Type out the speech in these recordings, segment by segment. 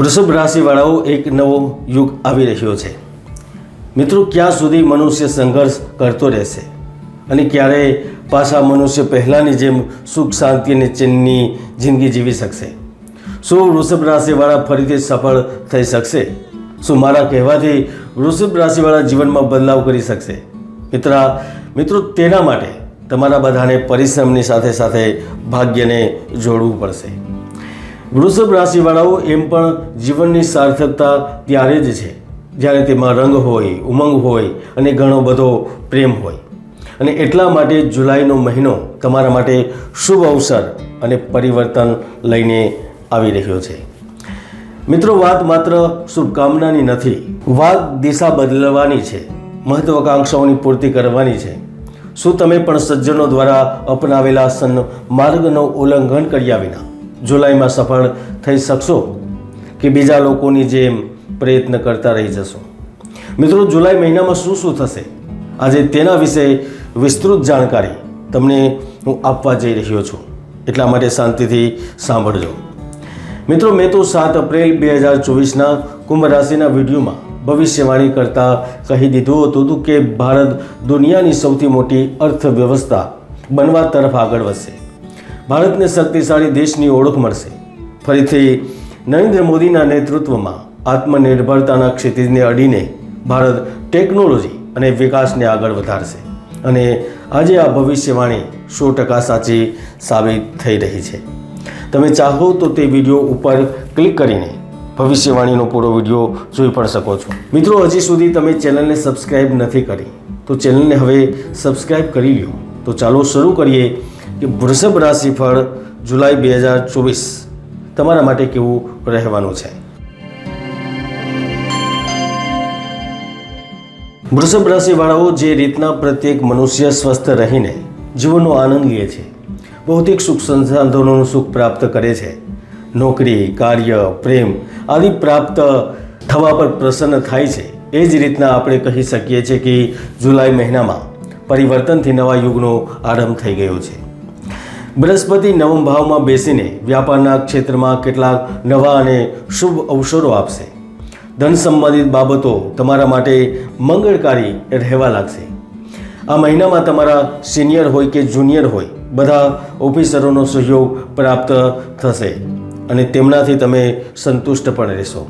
વૃષભ રાશિવાળાઓ એક નવો યુગ આવી રહ્યો છે. મિત્રો, ક્યાં સુધી મનુષ્ય સંઘર્ષ કરતો રહેશે? અને ક્યારે પાછા મનુષ્ય પહેલાંની જેમ સુખ, શાંતિ અને ચેનની જિંદગી જીવી શકશે? શું વૃષભ રાશિવાળા ફરીથી સફળ થઈ શકશે? શું મારા કહેવાથી વૃષભ રાશિવાળા જીવનમાં બદલાવ કરી શકશે? મિત્રા, મિત્રો, તેના માટે તમારા બધાને પરિશ્રમની સાથે સાથે ભાગ્યને જોડવું પડશે. વૃષભ રાશિવાળાઓ એમ પણ જીવનની સાર્થકતા ત્યારે જ છે. જ્યારે તેમાં રંગ હોય, ઉમંગ હોય અને ઘણો બધો પ્રેમ હોય. અને એટલા માટે જુલાઈનો મહિનો તમારા માટે શુભ અવસર અને પરિવર્તન લઈને આવી રહ્યો છે. મિત્રો, વાત માત્ર શુભકામનાની નથી, વાત દિશા બદલવાની છે, મહત્વાકાંક્ષાઓની પૂર્તિ કરવાની છે. શું તમે પણ સજ્જનો દ્વારા અપનાવેલા સન માર્ગનો ઉલ્લંઘન કર્યા વિના? જુલાઈમાં સફળ થઈ શકશો કે બીજા લોકોની જેમ પ્રયત્ન કરતા રહી જશો? મિત્રો, જુલાઈ મહિનામાં શું શું થશે? આજે તેના વિશે વિસ્તૃત જાણકારી તમને હું આપવા જઈ રહ્યો છું. એટલા માટે શાંતિથી સાંભળજો. મિત્રો, મેં તો સાત એપ્રિલ બે હજાર ચોવીસના કુંભ રાશિના વિડીયોમાં ભવિષ્યવાણી કરતાં કહી દીધું હતું કે ભારત દુનિયાની સૌથી મોટી અર્થવ્યવસ્થા બનવા તરફ આગળ વધશે. ભારતને શક્તિશાળી દેશની ઓળખ મળશે. ફરીથી નરેન્દ્ર મોદીના નેતૃત્વમાં આત્મનિર્ભરતાના ક્ષિતિજને અડીને ભારત ટેકનોલોજી અને વિકાસને આગળ વધારશે. અને આજે આ ભવિષ્યવાણી સો ટકા સાચી સાબિત થઈ રહી છે. તમે ચાહો તો તે વીડિયો ઉપર ક્લિક કરીને ભવિષ્યવાણીનો પૂરો વીડિયો જોઈ પણ શકો છો. મિત્રો, હજી સુધી તમે ચેનલને સબસ્ક્રાઈબ નથી કરી, તો ચેનલને હવે સબસ્ક્રાઈબ કરી લ્યો. તો ચાલો શરૂ કરીએ કે વૃષભ રાશિ ફળ જુલાઈ બે હજાર ચોવીસ તમારા માટે કેવું રહેવાનું છે? વૃષભ રાશિવાળાઓ જે રીતના પ્રત્યેક મનુષ્ય સ્વસ્થ રહીને જીવનનો આનંદ લે છે, ભૌતિક સુખ સંસાધનોનું સુખ પ્રાપ્ત કરે છે, નોકરી, કાર્ય, પ્રેમ આદિ પ્રાપ્ત થવા પર પ્રસન્ન થાય છે, એ જ રીતના આપણે કહી શકીએ છીએ કે જુલાઈ મહિનામાં પરિવર્તનથી નવા યુગનો આરંભ થઈ ગયો છે. બૃહસ્પતિ નવમ ભાવમાં બેસીને વ્યાપારના ક્ષેત્રમાં કેટલાક નવા અને શુભ અવસરો આપશે. ધન સંબંધિત બાબતો તમારા માટે મંગળકારી રહેવા લાગશે. આ મહિનામાં તમારા સિનિયર હોય કે જુનિયર હોય, બધા ઓફિસરોનો સહયોગ પ્રાપ્ત થશે અને તેમનાથી તમે સંતુષ્ટ પણ રહેશો.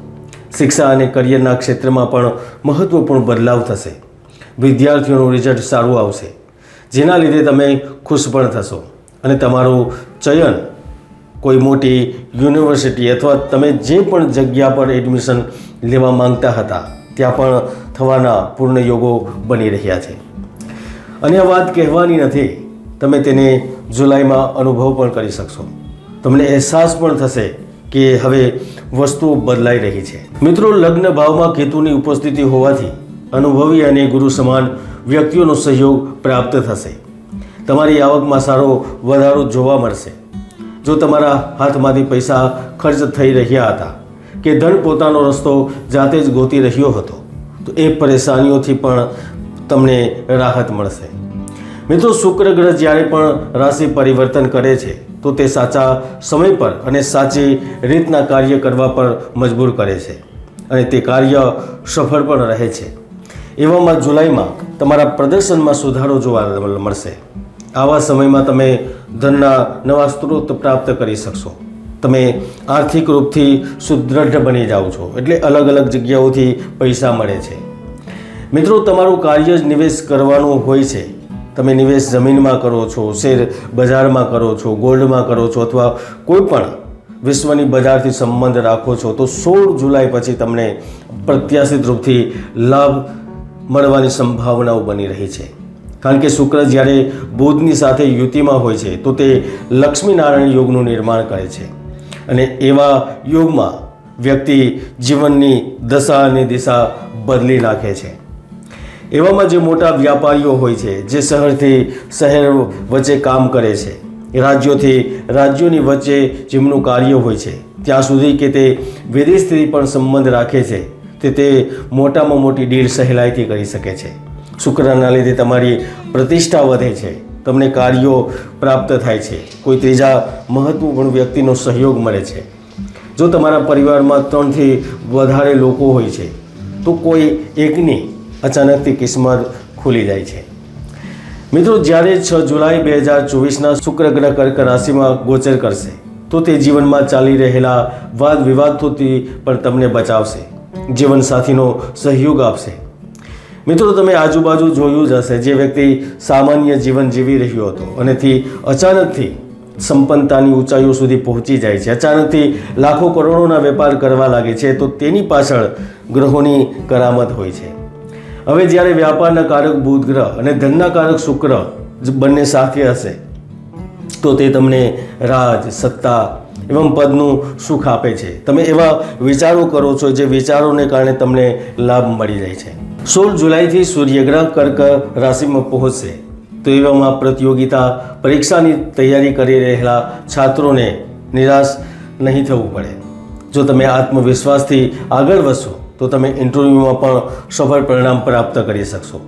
શિક્ષા અને કરિયરના ક્ષેત્રમાં પણ મહત્ત્વપૂર્ણ બદલાવ થશે. વિદ્યાર્થીઓનું રિઝલ્ટ સારું આવશે, જેના લીધે તમે ખુશ પણ થશો. અને તમારું ચયન કોઈ મોટી યુનિવર્સિટી અથવા તમે જે પણ જગ્યા પર એડમિશન લેવા માંગતા હતા, ત્યાં પણ થવાના પૂર્ણ યોગો બની રહ્યા છે. અને આ વાત કહેવાની નથી, તમે તેને જુલાઈમાં અનુભવ પણ કરી શકશો. તમને અહેસાસ પણ થશે કે હવે વસ્તુઓ બદલાઈ રહી છે. મિત્રો, લગ્ન ભાવમાં કેતુની ઉપસ્થિતિ હોવાથી અનુભવી અને ગુરુ સમાન વ્યક્તિઓનો સહયોગ પ્રાપ્ત થશે. તમારી આવકમાં સારો વધારો જોવા મળશે. જો તમારા હાથમાંથી પૈસા ખર્ચ થઈ રહ્યા હતા કે ધન પોતાનો રસ્તો જાતે જ ગોતી રહ્યો હતો, તો એ પરેશાનીઓથી પણ તમને રાહત મળશે. મિત્રો, શુક્ર ગ્રહ જ્યારે પણ રાશિ પરિવર્તન કરે છે, તો તે સાચા સમય પર અને સાચી રીતના કાર્ય કરવા પર મજબૂર કરે છે અને તે કાર્ય સફળ પણ રહે છે. એવામાં જુલાઈમાં તમારા પ્રદર્શનમાં સુધારો જોવા મળશે. આવા સમયમાં તમે ધનના નવા સ્ત્રોત પ્રાપ્ત કરી શકશો. તમે આર્થિક રૂપથી સુદૃઢ બની જાઓ છો. એટલે અલગ અલગ જગ્યાઓથી પૈસા મળે છે. મિત્રો, તમારું કાર્ય જ નિવેશ કરવાનું હોય છે. તમે નિવેશ જમીનમાં કરો છો, શેર બજારમાં કરો છો, ગોલ્ડમાં કરો છો અથવા કોઈ પણ વિશ્વની બજારથી સંબંધ રાખો છો, તો સોળ જુલાઈ પછી તમને પ્રત્યાશિત રૂપથી લાભ મળવાની સંભાવનાઓ બની રહી છે. કારણ કે શુક્ર જ્યારે બુધની સાથે યુતિમાં હોય છે, તો તે લક્ષ્મીનારાયણ યોગનું નિર્માણ કરે છે. અને એવા યોગમાં વ્યક્તિ જીવનની દશા અને દિશા બદલી નાખે છે. એવામાં જે મોટા વ્યાપારીઓ હોય છે, જે શહેરથી શહેર વચ્ચે કામ કરે છે, રાજ્યોથી રાજ્યોની વચ્ચે જેમનું કાર્ય હોય છે, ત્યાં સુધી કે તે વિદેશથી પણ સંબંધ રાખે છે, તે તે મોટામાં મોટી ડીલ સહેલાઈથી કરી શકે છે. શુક્રના લીધે તમારી પ્રતિષ્ઠા વધે છે. તમને કાર્યો પ્રાપ્ત થાય છે. કોઈ ત્રીજા મહત્વપૂર્ણ વ્યક્તિનો સહયોગ મળે છે. જો તમારા પરિવારમાં ત્રણથી વધારે લોકો હોય છે, તો કોઈ એકની અચાનકથી કિસ્મત ખુલી જાય છે. મિત્રો, જ્યારે છ જુલાઈ બે હજાર ચોવીસના શુક્ર ગ્રહ કર્ક રાશિમાં ગોચર કરશે, તો તે જીવનમાં ચાલી રહેલા વાદ વિવાદોથી પણ તમને બચાવશે. જીવનસાથીનો સહયોગ આપશે. મિત્રો તમે આજુબાજુ જોયું જ હશે, જે વ્યક્તિ સામાન્ય જીવન જીવી રહ્યો હતો અને થી અચાનકથી સંપન્નતાની ઊંચાઈઓ સુધી પહોંચી જાય છે. અચાનકથી લાખો કરોડોના વેપાર કરવા લાગે છે, તો તેની પાછળ ગ્રહોની કરામત હોય છે. હવે જ્યારે વ્યાપારના કારક બુધ ગ્રહ અને ધનના કારક શુક્ર બંને સાથે હશે, તો તે તમને રાજ, સત્તા એવમ પદનું સુખ આપે છે. તમે એવા વિચારો કરો છો જે વિચારોને કારણે તમને લાભ મળી જાય છે. સોળ જુલાઈથી સૂર્યગ્રહ કર્ક રાશિમાં પહોંચશે. તો એવામાં પ્રતિયોગિતા, પરીક્ષાની તૈયારી કરી રહેલા છાત્રોને નિરાશ નહીં થવું પડે. જો તમે આત્મવિશ્વાસથી આગળ વધશો, તો તમે ઇન્ટરવ્યૂમાં પણ સફળ પરિણામ પ્રાપ્ત કરી શકશો.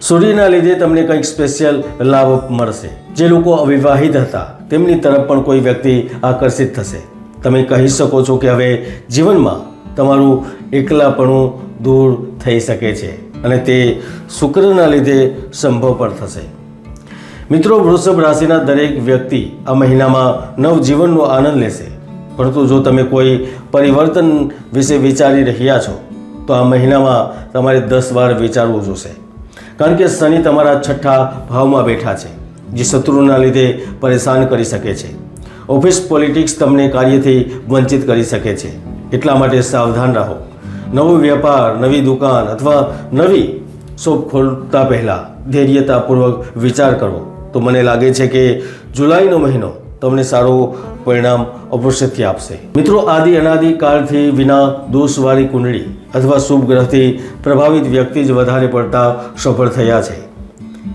સૂર્યના લીધે તમને કંઈક સ્પેશિયલ લાભ મળશે. જે લોકો અવિવાહિત હતા, તેમની તરફ પણ કોઈ વ્યક્તિ આકર્ષિત થશે. તમે કહી શકો છો કે હવે જીવનમાં તમારું એકલાપણું દૂર થઈ શકે છે અને તે શુક્રના લીધે સંભવ પણ થશે. મિત્રો, વૃષભ રાશિના દરેક વ્યક્તિ આ મહિનામાં નવજીવનનો આનંદ લેશે. પરંતુ જો તમે કોઈ પરિવર્તન વિશે વિચારી રહ્યા છો, તો આ મહિનામાં તમારે દસ વાર વિચારવું જોશે. કારણ કે શનિ તમારા છઠ્ઠા ભાવમાં બેઠા છે, જે શત્રુના લીધે પરેશાન કરી શકે છે. ઓફિસ પોલિટિક્સ તમને કાર્યથી વંચિત કરી શકે છે. એટલા માટે સાવધાન રહો. નવો વેપાર નવી દુકાન અથવા નવી શોપ ખોલતા પહેલાં ધૈર્યતાપૂર્વક વિચાર કરો. તો મને લાગે છે કે જુલાઈનો મહિનો તમને સારું પરિણામ અવશ્યથી આપશે. મિત્રો, આદિ અનાદિ કાળથી વિના દોષવાળી કુંડળી અથવા શુભ ગ્રહથી પ્રભાવિત વ્યક્તિ જ વધારે પડતા સફળ થયા છે.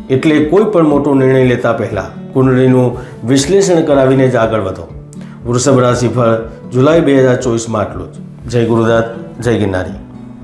એટલે કોઈ પણ મોટો નિર્ણય લેતા પહેલાં કુંડળીનું વિશ્લેષણ કરાવીને જ આગળ વધો. વૃષભ રાશિ ફળ જુલાઈ બે હજાર ચોવીસમાં આટલું જ. જય ગુરુદાસ જય ગિરનારી.